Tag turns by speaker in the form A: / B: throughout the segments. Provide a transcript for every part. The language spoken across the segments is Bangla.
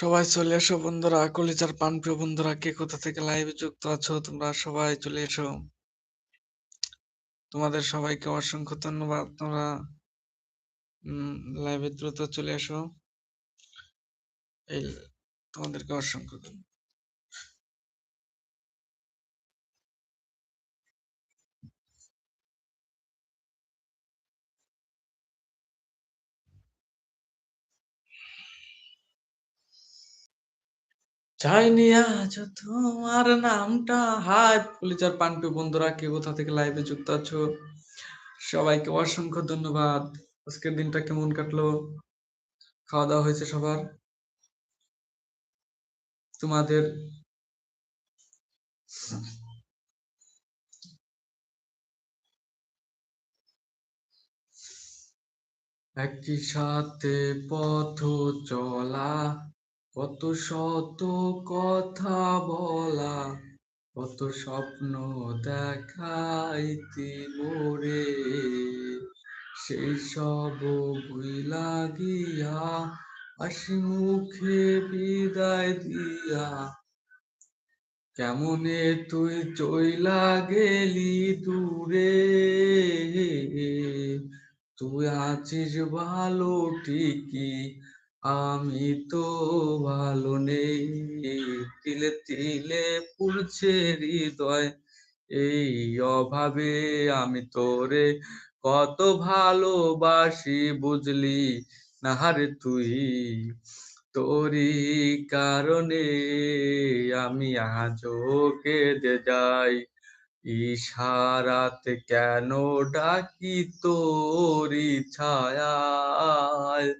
A: সবাই চলে এসো বন্ধুরা। কলিজার প্রিয় বন্ধুরা, কে কোথা থেকে লাইভে যুক্ত আছো? তোমরা সবাই চলে এসো। তোমাদের সবাইকে অসংখ্য ধন্যবাদ। তোমরা লাইভে দ্রুত চলে এসো। এই তোমাদেরকে অসংখ্য ধন্যবাদ। চাইনি আজ তোমার নামটা। হাই পান্টু, বন্ধুরা, কে কোথা থেকে লাইভে যুক্ত আছো? সবাইকে অসংখ্য ধন্যবাদ। আজকের দিনটা কেমন কাটলো? খাওয়া দাওয়া হয়েছে সবার? তোমাদের? একই সাথে পথ চলা। কত শত কথা বলা, কত স্বপ্ন দেখাইতি মোরে সেই সব ভুইলা গিয়া হাসি মুখে বিদায় দিয়া, কেমনে তুই চইলা গেলি দূরে? তুই আছিস ভালো ঠিকই আমি তো ভালো নেই। তিলে তিলে পুড়ছে হৃদয়। এই অভাবে আমি তোরে কত ভালোবাসি বুঝলি না হারে তুই? তোরই কারণে আমি আজও কেঁদে যাই। ইশারাতে কেন ডাকি তোরি ছায়ায়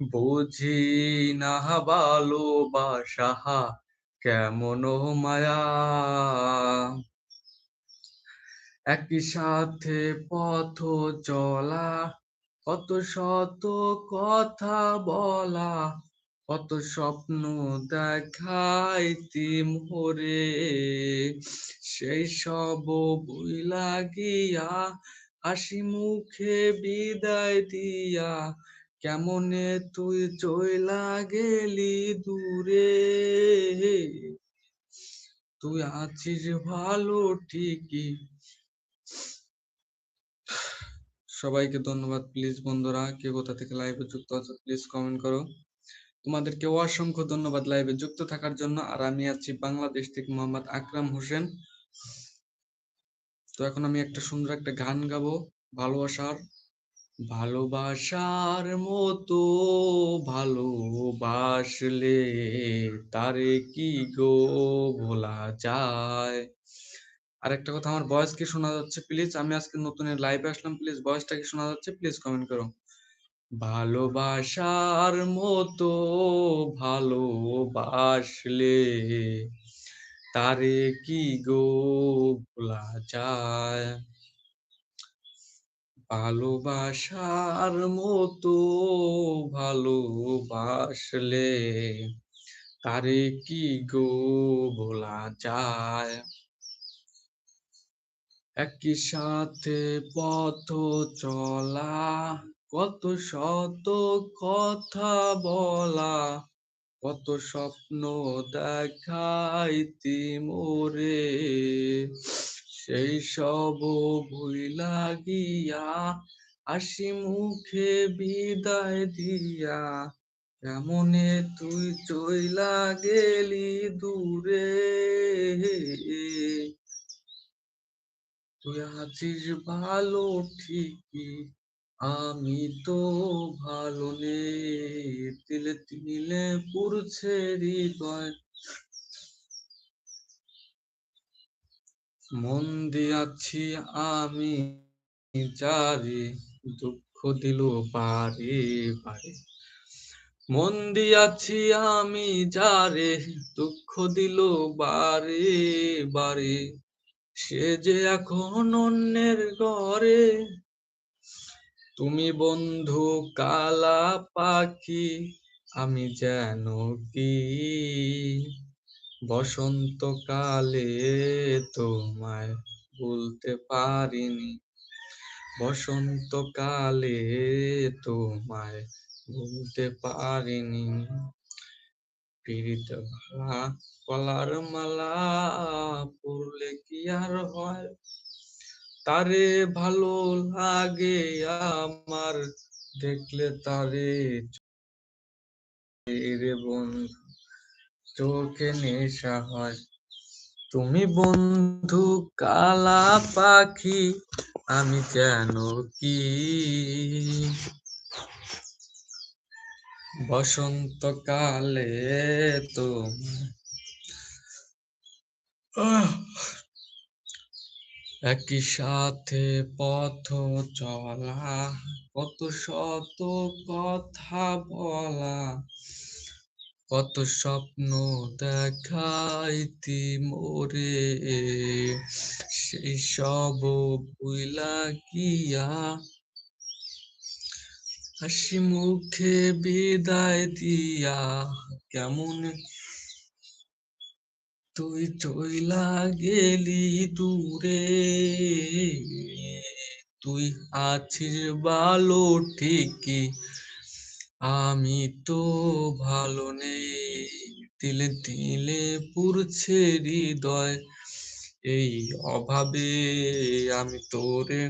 A: বুঝি না ভালোবাসা কেমন মায়া? একই সাথে পথ চলা, কত শত কথা বলা, কত স্বপ্ন দেখাইতি মোরে সেই সব বই লাগিয়া হাসি মুখে বিদায় দিয়া কেমনে তুই চইলা গেলি দূরে? তুই আছিস ভালো ঠিকই। সবাইকে ধন্যবাদ প্লিজ বন্ধুরা। কে কোথা থেকে লাইভে যুক্ত আছো প্লিজ কমেন্ট করো। তোমাদেরকে অসংখ্য ধন্যবাদ লাইভে যুক্ত থাকার জন্য। আর আমি আছি বাংলাদেশ থেকে মোহাম্মদ আকরাম হোসেন। তো এখন আমি একটা সুন্দর একটা গান গাবো, ভালোবাসার। ভালোবাসার মতো ভালোবাসলে তারে কি গো ভোলা যায়? আর একটা কথা, আমার ভয়েস কি শোনা যাচ্ছে? প্লিজ আমি আজকে নতুন লাইভে আসলাম। প্লিজ ভয়েসটা কি শোনা যাচ্ছে? প্লিজ কমেন্ট করো। ভালোবাসার মতো ভালোবাসলে তারে কি গো ভোলা যায়? ভালোবাসার মতো ভালোবাসলে তারে কি গো ভোলা যায়? একই সাথে পথ চলা, কত শত কথা বলা, কত স্বপ্ন দেখাইতি মোরে। সেই সব ভুইলা গিয়া হাসি মুখে বিদায় দিয়া। কেমনে তুই চইলা গেলি দূরে? তুই আছিস ভালো ঠিকই, আমি তো ভালো নেই। তিলে তিলে পুরছে হৃদয় মন দিয়াছি আমি যারে, দুঃখ দিল পারে পারে মন দিয়াছি আমি যারে, দুঃখ দিল বারে বারে। সে যে এখন অন্যের ঘরে। তুমি বন্ধু কালা পাখি, আমি যেন কি? বসন্তকালে তোমায় বলতে পারিনি। বসন্তকালে তোমায় বলতে পারিনি। পিড়িতে কলার মালা পড়লে কি আর হয়? তারে ভালো লাগে আমার, দেখলে তারে রে বন্ধু চোখে নেশা হয়। তুমি বন্ধু কালা পাখি, আমি যেন কি? বসন্তকালে তো একই সাথে পথ চলা, কত শত কথা বলা। কত স্বপ্ন দেখাইতি মোরে। সেই সব ভুইলা গিয়া হাসি মুখে বিদায় দিয়া কেমন তুই চইলা গেলি দূরে। তুই আছিস ভালো ঠিকই আমি তো ভালো নেই। দিলে দিলে পুরছে হৃদয়। এই অভাবে আমি তোরে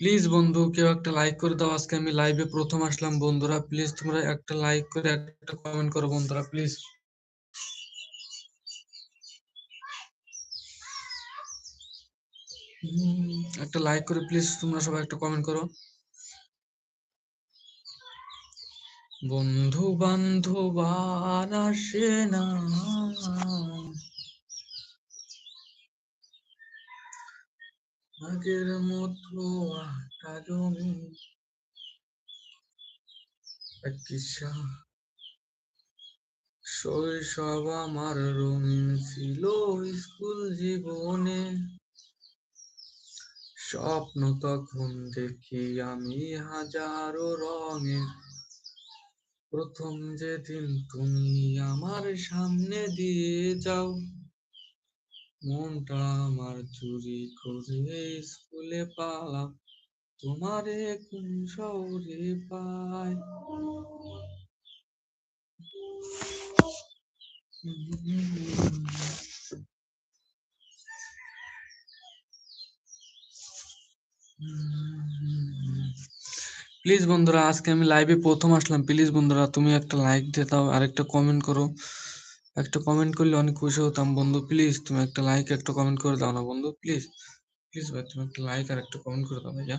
A: প্লিজ বন্ধু, কেউ একটা লাইক করে দাও। আজকে আমি লাইভে প্রথম আসলাম। বন্ধুরা প্লিজ তোমরা একটা লাইক করে, একটা কমেন্ট করো বন্ধুরা প্লিজ একটা লাইক করে প্লিজ তোমরা সবাই একটা কমেন্ট করো। বন্ধু বান্ধব আসে না। আগের মতো শৈশব আমার রঙিন ছিল স্কুল জীবনে। স্বপ্ন তখন দেখি আমি হাজারো রঙের। প্রথম যেদিন তুমি আমার সামনে দিয়ে যাও, মনটা আমার চুরি করে স্কুলে পালাম তোমারে কোন শহরে পায়। প্লিজ বন্ধুরা, আজকে আমি লাইভে প্রথম আসলাম। প্লিজ বন্ধুরা, তুমি একটা লাইক দিয়ে দাও আর একটা কমেন্ট করো। একটা কমেন্ট করলে অনেক খুশি হতাম। বন্ধু প্লিজ তুমি একটা লাইক একটা কমেন্ট করে দাও না বন্ধু প্লিজ প্লিজ ভাই, তুমি একটা লাইক আর একটা কমেন্ট করে দাও ভাইয়া।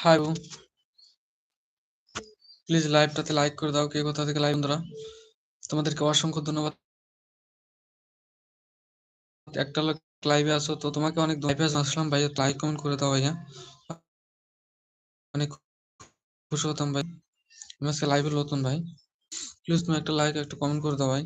A: হাই বু প্লিজ লাইভটাতে লাইক করে দাও, কে কোথা থেকে লাইভ বন্ধুরা? তোমাদেরকে অসংখ্য ধন্যবাদ। একটা লোক লাইভে আসো তো তোমাকে অনেক লাইভে আসলাম ভাই লাইক কমেন্ট করে দাও ভাইয়া। অনেক খুশি হতাম ভাই। আজকে লাইভে নতুন ভাই। প্লিজ তুমি একটা লাইক একটা কমেন্ট করে দাও ভাই।